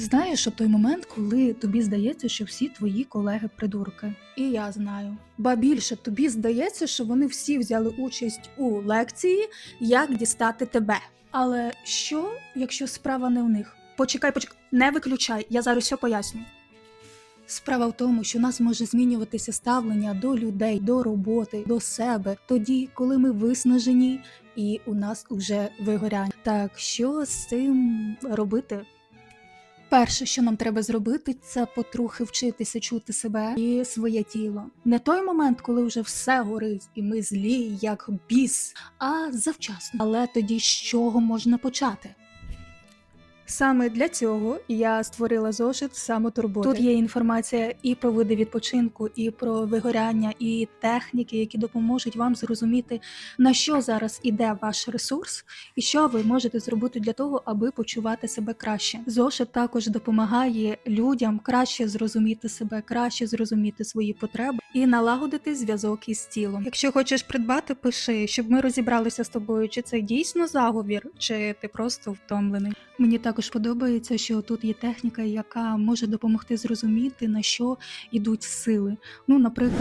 Знаєш, от той момент, коли тобі здається, що всі твої колеги придурки. І я знаю. Ба більше тобі здається, що вони всі взяли участь у лекції, як дістати тебе. Але що, якщо справа не в них? Почекай, почекай, не виключай, я зараз все поясню. Справа в тому, що у нас може змінюватися ставлення до людей, до роботи, до себе тоді, коли ми виснажені і у нас вже вигоряння. Так що з цим робити? Перше, що нам треба зробити, це потрохи вчитися чути себе і своє тіло. Не той момент, коли вже все горить, і ми злі, як біс, а завчасно. Але тоді з чого можна почати? Саме для цього я створила зошит самотурботи. Тут є інформація і про види відпочинку, і про вигоряння, і техніки, які допоможуть вам зрозуміти, на що зараз іде ваш ресурс, і що ви можете зробити для того, аби почувати себе краще. Зошит також допомагає людям краще зрозуміти себе, краще зрозуміти свої потреби і налагодити зв'язок із тілом. Якщо хочеш придбати, пиши, щоб ми розібралися з тобою, чи це дійсно заговір, чи ти просто втомлений. Мені також подобається, що тут є техніка, яка може допомогти зрозуміти на що йдуть сили. Ну, наприклад.